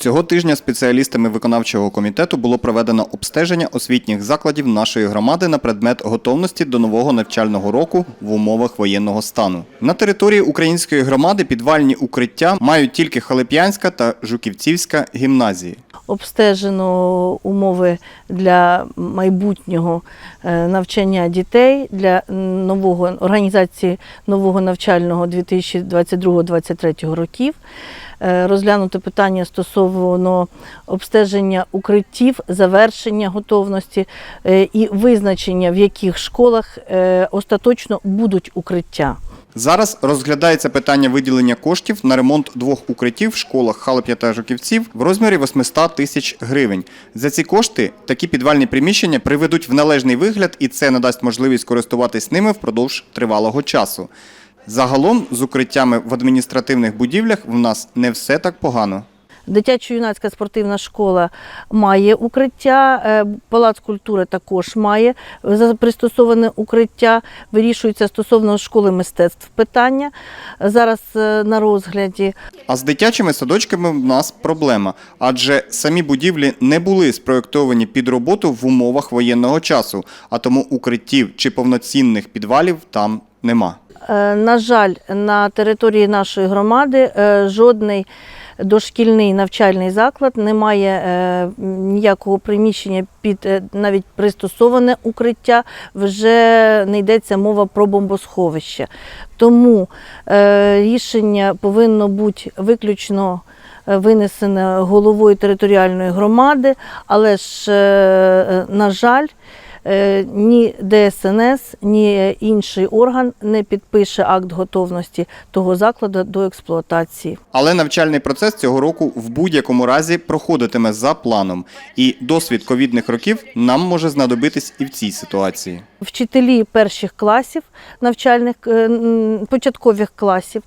Цього тижня спеціалістами виконавчого комітету було проведено обстеження освітніх закладів нашої громади на предмет готовності до нового навчального року в умовах воєнного стану. На території української громади підвальні укриття мають тільки Халип'янська та Жуківцівська гімназії. обстежено умови для майбутнього е, навчання дітей для нового організації нового навчального 2022-2023 років. Е, Розглянуто питання стосовно обстеження укриттів, завершення готовності е, і визначення, в яких школах е, остаточно будуть укриття. Зараз розглядається питання виділення коштів на ремонт двох укриттів в школах Халип'я та Жуківців в розмірі 800 тисяч гривень. За ці кошти такі підвальні приміщення приведуть в належний вигляд, і це надасть можливість користуватись ними впродовж тривалого часу. Загалом з укриттями в адміністративних будівлях в нас не все так погано. Дитячо-юнацька спортивна школа має укриття, е, палац культури також має за- пристосоване укриття. Вирішується стосовно школи мистецтв питання зараз е, на розгляді. А з дитячими садочками в нас проблема, адже самі будівлі не були спроєктовані під роботу в умовах воєнного часу, а тому укриттів чи повноцінних підвалів там нема. Е, На жаль, на території нашої громади е, жодний дошкільний навчальний заклад не має е, ніякого приміщення під е, навіть пристосоване укриття, вже не йдеться мова про бомбосховище. Тому е, рішення повинно бути виключно винесене головою територіальної громади, але ж, на жаль, ні ДСНС, ні інший орган не підпише акт готовності того закладу до експлуатації. Але навчальний процес цього року в будь-якому разі проходитиме за планом, і досвід ковідних років нам може знадобитись і в цій ситуації. Вчителі перших класів навчальних е, початкових класів.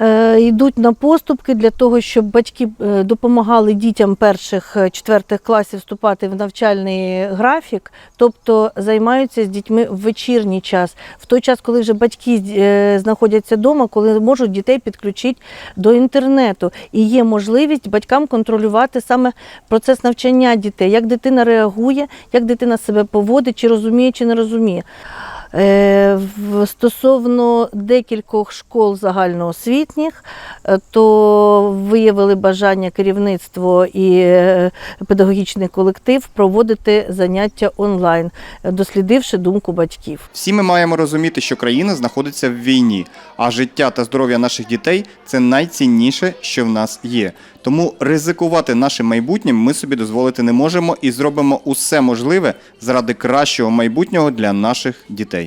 Е, Йдуть на поступки для того, щоб батьки е, допомагали дітям перших е, четвертих класів вступати в навчальний графік, тобто займаються з дітьми в вечірній час, в той час, коли вже батьки знаходяться вдома, коли можуть дітей підключити до інтернету, і є можливість батькам контролювати саме процес навчання дітей, як дитина реагує, як дитина себе поводить, чи розуміє, чи не розуміє. Е, Стосовно декількох школ загальноосвітніх, е, то виявили бажання керівництво і е, педагогічний колектив проводити заняття онлайн, дослідивши думку батьків. Всі ми маємо розуміти, що країна знаходиться в війні, а життя та здоров'я наших дітей це найцінніше, що в нас є. Тому ризикувати нашим майбутнім ми собі дозволити не можемо і зробимо усе можливе заради кращого майбутнього для наших дітей.